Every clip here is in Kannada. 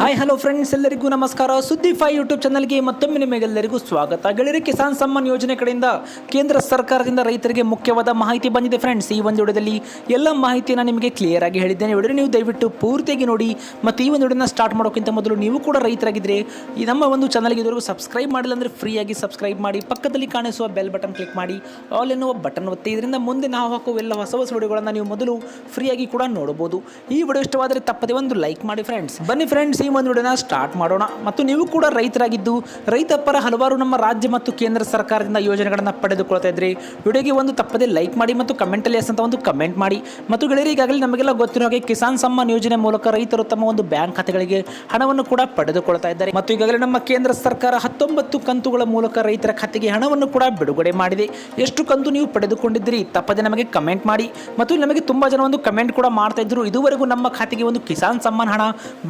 ಹಾಯ್ ಹಲೋ ಫ್ರೆಂಡ್ಸ್ ಎಲ್ಲರಿಗೂ ನಮಸ್ಕಾರ. ಸುದ್ದಿ ಫೈ ಯೂಟ್ಯೂಬ್ ಚಾನಲ್ಗೆ ಮತ್ತೊಮ್ಮೆ ನಿಮಗೆಲ್ಲರಿಗೂ ಸ್ವಾಗತ. ಗೆಳೆಯರೆ ಕಿಸಾನ್ ಸಮ್ಮಾನ್ ಯೋಜನೆ ಕಡೆಯಿಂದ ಕೇಂದ್ರ ಸರ್ಕಾರದಿಂದ ರೈತರಿಗೆ ಮುಖ್ಯವಾದ ಮಾಹಿತಿ ಬಂದಿದೆ ಫ್ರೆಂಡ್ಸ್ ಈ ಒಂದು ವಿಡಿಯೋದಲ್ಲಿ ಎಲ್ಲ ಮಾಹಿತಿಯನ್ನು ನಿಮಗೆ ಕ್ಲಿಯರ್ ಆಗಿ ಹೇಳಿದ್ದೇನೆ. ವಿಡಿಯೋ ನೀವು ದಯವಿಟ್ಟು ಪೂರ್ತಿಯಾಗಿ ನೋಡಿ ಮತ್ತು ಈ ಒಂದು ವಿಡಿಯೋನ ಸ್ಟಾರ್ಟ್ ಮಾಡೋಕ್ಕಿಂತ ಮೊದಲು ನೀವು ಕೂಡ ರೈತರಾಗಿದ್ದರೆ ಈ ನಮ್ಮ ಒಂದು ಚಾನಲ್ಗೆ ಇದುವರೆಗೂ ಸಬ್ಸ್ಕ್ರೈಬ್ ಮಾಡಿಲ್ಲ ಅಂದರೆ ಫ್ರೀಯಾಗಿ ಸಬ್ಸ್ಕ್ರೈಬ್ ಮಾಡಿ, ಪಕ್ಕದಲ್ಲಿ ಕಾಣಿಸುವ ಬೆಲ್ ಬಟನ್ ಕ್ಲಿಕ್ ಮಾಡಿ ಆಲ್ ಎನ್ನುವ ಬಟನ್ ಒತ್ತಿ. ಇದರಿಂದ ಮುಂದೆ ನಾವು ಹಾಕುವ ಎಲ್ಲ ಹೊಸ ಹೊಸ ವಿಡಿಯೋಗಳನ್ನು ನೀವು ಮೊದಲು ಫ್ರೀಯಾಗಿ ಕೂಡ ನೋಡಬಹುದು. ಈ ವಿಡಿಯೋ ಇಷ್ಟವಾದರೆ ತಪ್ಪದೆ ಒಂದು ಲೈಕ್ ಮಾಡಿ ಫ್ರೆಂಡ್ಸ್ ಬನ್ನಿ ಫ್ರೆಂಡ್ಸ್ ಈ ವಿಡಿಯೋನ ಸ್ಟಾರ್ಟ್ ಮಾಡೋಣ. ಮತ್ತು ನೀವು ಕೂಡ ರೈತರಾಗಿದ್ದು ರೈತ ಪರ ಹಲವಾರು ನಮ್ಮ ರಾಜ್ಯ ಮತ್ತು ಕೇಂದ್ರ ಸರ್ಕಾರದಿಂದ ಯೋಜನೆಗಳನ್ನು ಪಡೆದುಕೊಳ್ತಾ ಇದ್ರಿ. ವಿಡಿಯೋಗೆ ಒಂದು ತಪ್ಪದೆ ಲೈಕ್ ಮಾಡಿ ಮತ್ತು ಕಮೆಂಟಲ್ಲಿ ಎಸ್ ಅಂತ ಒಂದು ಕಮೆಂಟ್ ಮಾಡಿ. ಮತ್ತು ಗೆಳೆಯರು, ಈಗಾಗಲೇ ನಮಗೆಲ್ಲ ಗೊತ್ತಿರೋ ಹಾಗೆ ಕಿಸಾನ್ ಸಮ್ಮಾನ್ ಯೋಜನೆ ಮೂಲಕ ರೈತರು ತಮ್ಮ ಒಂದು ಬ್ಯಾಂಕ್ ಖಾತೆಗಳಿಗೆ ಹಣವನ್ನು ಕೂಡ ಪಡೆದುಕೊಳ್ತಾ ಇದ್ದಾರೆ. ಮತ್ತು ಈಗಾಗಲೇ ನಮ್ಮ ಕೇಂದ್ರ ಸರ್ಕಾರ ಹತ್ತೊಂಬತ್ತು ಕಂತುಗಳ ಮೂಲಕ ರೈತರ ಖಾತೆಗೆ ಹಣವನ್ನು ಕೂಡ ಬಿಡುಗಡೆ ಮಾಡಿದೆ. ಎಷ್ಟು ಕಂತು ನೀವು ಪಡೆದುಕೊಂಡಿದ್ದೀರಿ, ತಪ್ಪದೆ ನಮಗೆ ಕಮೆಂಟ್ ಮಾಡಿ. ಮತ್ತು ನಮಗೆ ತುಂಬಾ ಜನ ಒಂದು ಕಮೆಂಟ್ ಕೂಡ ಮಾಡ್ತಾ ಇದ್ರು. ಇದುವರೆಗೂ ನಮ್ಮ ಖಾತೆಗೆ ಒಂದು ಕಿಸಾನ್ ಸಮ್ಮಾನ್ ಹಣ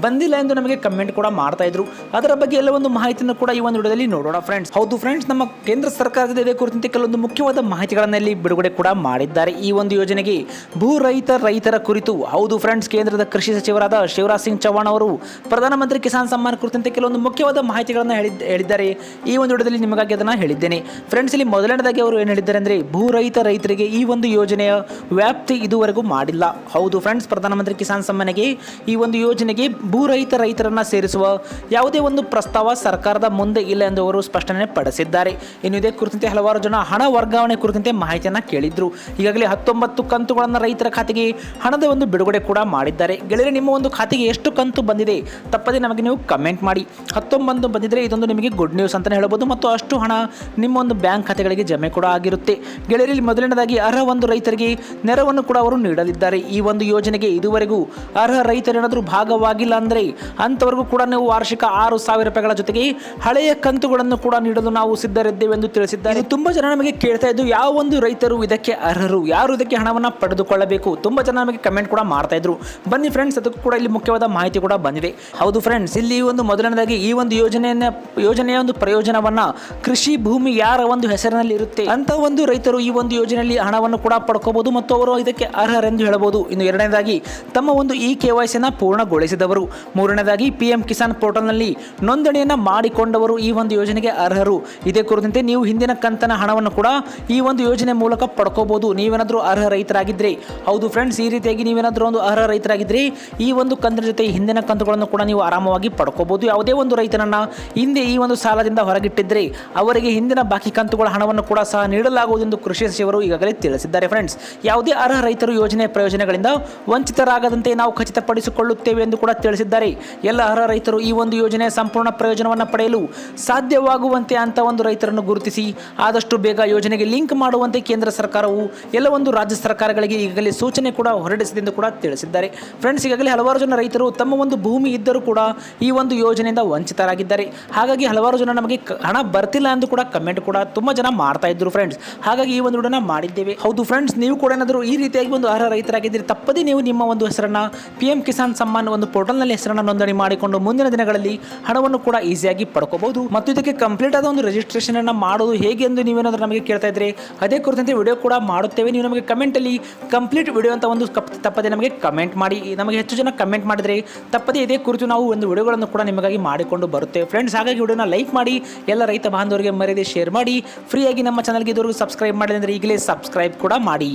ಬಂದಿಲ್ಲ ಎಂದು ನಮಗೆ ಕಮೆಂಟ್ ಕೂಡ ಮಾಡ್ತಾ ಇದ್ರು. ಅದರ ಬಗ್ಗೆ ಎಲ್ಲ ಒಂದು ಮಾಹಿತಿಯನ್ನು ಕೂಡ ಈ ಒಂದು ವಿಡಿಯೋದಲ್ಲಿ ನೋಡೋಣ ಫ್ರೆಂಡ್ಸ್ ಹೌದು ಫ್ರೆಂಡ್ಸ್ ನಮ್ಮ ಕೇಂದ್ರ ಸರ್ಕಾರದ ಇದೇ ಕುರಿತಂತೆ ಕೆಲವೊಂದು ಮುಖ್ಯವಾದ ಮಾಹಿತಿಗಳನ್ನು ಇಲ್ಲಿ ಬಿಡುಗಡೆ ಕೂಡ ಮಾಡಿದ್ದಾರೆ. ಈ ಒಂದು ಯೋಜನೆಗೆ ಭೂ ರೈತ, ರೈತರ ಕುರಿತು ಹೌದು ಫ್ರೆಂಡ್ಸ್ ಕೇಂದ್ರದ ಕೃಷಿ ಸಚಿವರಾದ ಶಿವರಾಜ್ ಸಿಂಗ್ ಚೌಹಾಣ್ ಅವರು ಪ್ರಧಾನಮಂತ್ರಿ ಕಿಸಾನ್ ಸಮ್ಮಾನ್ ಕುರಿತಂತೆ ಕೆಲವೊಂದು ಮುಖ್ಯವಾದ ಮಾಹಿತಿಗಳನ್ನು ಹೇಳಿದ್ದಾರೆ. ಈ ಒಂದು ವಿಡಿಯೋದಲ್ಲಿ ನಿಮಗಾಗಿ ಅದನ್ನು ಹೇಳಿದ್ದೇನೆ. ಫ್ರೆಂಡ್ಸ್ ಇಲ್ಲಿ ಮೊದಲನೇದಾಗಿ ಅವರು ಏನು ಹೇಳಿದ್ದಾರೆ ಅಂದರೆ ಭೂ ರೈತ, ರೈತರಿಗೆ ಈ ಒಂದು ಯೋಜನೆಯ ವ್ಯಾಪ್ತಿ ಇದುವರೆಗೂ ಮಾಡಿಲ್ಲ. ಹೌದು ಫ್ರೆಂಡ್ಸ್ ಪ್ರಧಾನಮಂತ್ರಿ ಕಿಸಾನ್ ಸಮ್ಮಾನಿಗೆ ಈ ಒಂದು ಯೋಜನೆಗೆ ಭೂ ರೈತ ರೈತರನ್ನ ಸೇರಿಸುವ ಯಾವುದೇ ಒಂದು ಪ್ರಸ್ತಾವ ಸರ್ಕಾರದ ಮುಂದೆ ಇಲ್ಲ ಎಂದು ಅವರು ಸ್ಪಷ್ಟನೆ ಪಡಿಸಿದ್ದಾರೆ. ಇನ್ನು ಇದೇ ಕುರಿತಂತೆ ಹಲವಾರು ಜನ ಹಣ ವರ್ಗಾವಣೆ ಕುರಿತಂತೆ ಮಾಹಿತಿಯನ್ನು ಕೇಳಿದ್ರು. ಈಗಾಗಲೇ ಹತ್ತೊಂಬತ್ತು ಕಂತುಗಳನ್ನು ರೈತರ ಖಾತೆಗೆ ಹಣದ ಒಂದು ಬಿಡುಗಡೆ ಕೂಡ ಮಾಡಿದ್ದಾರೆ. ಗೆಳೆಯರೆ, ನಿಮ್ಮ ಒಂದು ಖಾತೆಗೆ ಎಷ್ಟು ಕಂತು ಬಂದಿದೆ? ತಪ್ಪದೆ ನಮಗೆ ನೀವು ಕಮೆಂಟ್ ಮಾಡಿ. ಹತ್ತೊಂಬತ್ತು ಬಂದಿದ್ರೆ ಇದೊಂದು ನಿಮಗೆ ಗುಡ್ ನ್ಯೂಸ್ ಅಂತಲೇ ಹೇಳ್ಬೋದು ಮತ್ತು ಅಷ್ಟು ಹಣ ನಿಮ್ಮ ಒಂದು ಬ್ಯಾಂಕ್ ಖಾತೆಗಳಿಗೆ ಜಮೆ ಕೂಡ ಆಗಿರುತ್ತೆ. ಗೆಳೆಯರಲ್ಲಿ ಮೊದಲನೇದಾಗಿ ಅರ್ಹ ಒಂದು ರೈತರಿಗೆ ನೆರವನ್ನು ಕೂಡ ಅವರು ನೀಡಲಿದ್ದಾರೆ. ಈ ಒಂದು ಯೋಜನೆಗೆ ಇದುವರೆಗೂ ಅರ್ಹ ರೈತರೇನಾದರೂ ಭಾಗವಾಗಿಲ್ಲ ಅಂದರೆ ಅಂಥವರೆಗೂ ಕೂಡ ನೀವು ವಾರ್ಷಿಕ ಆರು ಸಾವಿರ ರೂಪಾಯಿಗಳ ಜೊತೆಗೆ ಹಳೆಯ ಕಂತುಗಳನ್ನು ಕೂಡ ನೀಡಲು ನಾವು ಸಿದ್ಧರಿದ್ದೇವೆ ಎಂದು ತಿಳಿಸಿದ್ದಾರೆ. ತುಂಬಾ ಜನ ನಮಗೆ ಕೇಳ್ತಾ ಇದ್ದು, ಯಾವ ಒಂದು ರೈತರು ಇದಕ್ಕೆ ಅರ್ಹರು, ಯಾರು ಇದಕ್ಕೆ ಹಣವನ್ನು ಪಡೆದುಕೊಳ್ಳಬೇಕು? ತುಂಬಾ ಜನ ನಮಗೆ ಕಮೆಂಟ್ ಕೂಡ ಮಾಡ್ತಾ ಇದ್ರು. ಬನ್ನಿ ಫ್ರೆಂಡ್ಸ್ ಅದಕ್ಕೂ ಕೂಡ ಇಲ್ಲಿ ಮುಖ್ಯವಾದ ಮಾಹಿತಿ ಕೂಡ ಬಂದಿದೆ. ಹೌದು ಫ್ರೆಂಡ್ಸ್ ಇಲ್ಲಿ ಒಂದು ಮೊದಲನೇದಾಗಿ ಈ ಒಂದು ಯೋಜನೆಯನ್ನ, ಯೋಜನೆಯ ಒಂದು ಪ್ರಯೋಜನವನ್ನ ಕೃಷಿ ಭೂಮಿ ಯಾರ ಒಂದು ಹೆಸರಿನಲ್ಲಿ ಇರುತ್ತೆ, ಅಂತ ಒಂದು ರೈತರು ಈ ಒಂದು ಯೋಜನೆಯಲ್ಲಿ ಹಣವನ್ನು ಕೂಡ ಪಡ್ಕೋಬಹುದು ಮತ್ತು ಅವರು ಇದಕ್ಕೆ ಅರ್ಹರೆಂದು ಹೇಳಬಹುದು. ಇನ್ನು ಎರಡನೇದಾಗಿ, ತಮ್ಮ ಒಂದು ಇ ಕೆ ವೈ ಪೂರ್ಣಗೊಳಿಸಿದವರು. ಮೂರನೇದಾಗಿ ಪಿ ಎಂ ಕಿಸಾನ್ ಪೋರ್ಟಲ್ನಲ್ಲಿ ನೋಂದಣಿಯನ್ನು ಮಾಡಿಕೊಂಡವರು ಈ ಒಂದು ಯೋಜನೆಗೆ ಅರ್ಹರು. ಇದೇ ಕುರಿತಂತೆ ನೀವು ಹಿಂದಿನ ಕಂತನ ಹಣವನ್ನು ಕೂಡ ಈ ಒಂದು ಯೋಜನೆ ಮೂಲಕ ಪಡ್ಕೋಬಹುದು ನೀವೇನಾದರೂ ಅರ್ಹ ರೈತರಾಗಿದ್ದರೆ ಹೌದು ಫ್ರೆಂಡ್ಸ್ ಈ ರೀತಿಯಾಗಿ ನೀವೇನಾದರೂ ಒಂದು ಅರ್ಹ ರೈತರಾಗಿದ್ದರೆ ಈ ಒಂದು ಕಂತಿನ ಜೊತೆ ಹಿಂದಿನ ಕಂತುಗಳನ್ನು ಕೂಡ ನೀವು ಆರಾಮವಾಗಿ ಪಡ್ಕೋಬಹುದು ಯಾವುದೇ ಒಂದು ರೈತನನ್ನು ಹಿಂದೆ ಈ ಒಂದು ಸಾಲದಿಂದ ಹೊರಗಿಟ್ಟಿದ್ದರೆ ಅವರಿಗೆ ಹಿಂದಿನ ಬಾಕಿ ಕಂತುಗಳ ಹಣವನ್ನು ಕೂಡ ಸಹ ನೀಡಲಾಗುವುದೆಂದು ಕೃಷಿ ಸಚಿವರು ಈಗಾಗಲೇ ತಿಳಿಸಿದ್ದಾರೆ ಫ್ರೆಂಡ್ಸ್ ಯಾವುದೇ ಅರ್ಹ ರೈತರು ಯೋಜನೆ ಪ್ರಯೋಜನಗಳಿಂದ ವಂಚಿತರಾಗದಂತೆ ನಾವು ಖಚಿತಪಡಿಸಿಕೊಳ್ಳುತ್ತೇವೆ ಎಂದು ಕೂಡ ತಿಳಿಸಿದ್ದಾರೆ. ಎಲ್ಲ ಅರ್ಹ ರೈತರು ಈ ಒಂದು ಯೋಜನೆಯ ಸಂಪೂರ್ಣ ಪ್ರಯೋಜನವನ್ನು ಪಡೆಯಲು ಸಾಧ್ಯವಾಗುವಂತೆ ಅಂತ ಒಂದು ರೈತರನ್ನು ಗುರುತಿಸಿ ಆದಷ್ಟು ಬೇಗ ಯೋಜನೆಗೆ ಲಿಂಕ್ ಮಾಡುವಂತೆ ಕೇಂದ್ರ ಸರ್ಕಾರವು ಎಲ್ಲ ಒಂದು ರಾಜ್ಯ ಸರ್ಕಾರಗಳಿಗೆ ಈಗಾಗಲೇ ಸೂಚನೆ ಕೂಡ ಹೊರಡಿಸಿದೆ ಎಂದು ಕೂಡ ತಿಳಿಸಿದ್ದಾರೆ. ಫ್ರೆಂಡ್ಸ್ ಈಗಾಗಲೇ ಹಲವಾರು ಜನ ರೈತರು ತಮ್ಮ ಒಂದು ಭೂಮಿ ಇದ್ದರೂ ಕೂಡ ಈ ಒಂದು ಯೋಜನೆಯಿಂದ ವಂಚಿತರಾಗಿದ್ದಾರೆ. ಹಾಗಾಗಿ ಹಲವಾರು ಜನ ನಮಗೆ ಹಣ ಬರ್ತಿಲ್ಲ ಎಂದು ಕೂಡ ಕಮೆಂಟ್ ಕೂಡ ತುಂಬಾ ಜನ ಮಾಡ್ತಾ ಇದ್ರು ಫ್ರೆಂಡ್ಸ್ ಹಾಗಾಗಿ ಈ ಒಂದು ವಿಡಿಯೋನ ಮಾಡಿದ್ದೇವೆ. ಹೌದು ಫ್ರೆಂಡ್ಸ್ ನೀವು ಕೂಡ ಏನಾದರೂ ಈ ರೀತಿಯಾಗಿ ಒಂದು ಅರ್ಹ ರೈತರಾಗಿದ್ದೀರಿ, ತಪ್ಪದೇ ನೀವು ನಿಮ್ಮ ಒಂದು ಹೆಸರನ್ನ ಪಿ ಕಿಸಾನ್ ಸಮ್ಮಾನ್ ಒಂದು ಪೋರ್ಟಲ್ನಲ್ಲಿ ಹೆಸರನ್ನು ನೋಂದಣಿ ಮಾಡಿಕೊಂಡು ಮುಂದಿನ ದಿನಗಳಲ್ಲಿ ಹಣವನ್ನು ಕೂಡ ಈಸಿಯಾಗಿ ಪಡ್ಕೋಬಹುದು. ಮತ್ತು ಇದಕ್ಕೆ ಕಂಪ್ಲೀಟ್ ಆದ ಒಂದು ರಿಜಿಸ್ಟ್ರೇಷನ್ ಅನ್ನು ಮಾಡೋದು ಹೇಗೆ ಎಂದು ನೀವೇನಾದರೂ ನಮಗೆ ಕೇಳ್ತಾ ಇದ್ರೆ ಅದೇ ಕುರಿತಂತೆ ವಿಡಿಯೋ ಕೂಡ ಮಾಡುತ್ತೇವೆ. ನೀವು ನಮಗೆ ಕಮೆಂಟಲ್ಲಿ ಕಂಪ್ಲೀಟ್ ವಿಡಿಯೋ ಅಂತ ಒಂದು ತಪ್ಪದೆ ನಮಗೆ ಕಮೆಂಟ್ ಮಾಡಿ. ನಮಗೆ ಹೆಚ್ಚು ಜನ ಕಮೆಂಟ್ ಮಾಡಿದರೆ ತಪ್ಪದೇ ಇದೇ ಕುರಿತು ನಾವು ಒಂದು ವಿಡಿಯೋಗಳನ್ನು ಕೂಡ ನಿಮಗಾಗಿ ಮಾಡಿಕೊಂಡು ಬರುತ್ತೇವೆ. ಫ್ರೆಂಡ್ಸ್ ಹಾಗಾಗಿ ವಿಡಿಯೋನ ಲೈಕ್ ಮಾಡಿ, ಎಲ್ಲ ರೈತ ಬಾಂಧವರಿಗೆ ಮರೆಯದೆ ಶೇರ್ ಮಾಡಿ. ಫ್ರೀಯಾಗಿ ನಮ್ಮ ಚಾನಲ್ಗೆ ಇದುವರೆಗೂ ಸಬ್ಸ್ಕ್ರೈಬ್ ಮಾಡಿದ್ರೆ ಈಗಲೇ ಸಬ್ಸ್ಕ್ರೈಬ್ ಕೂಡ ಮಾಡಿ.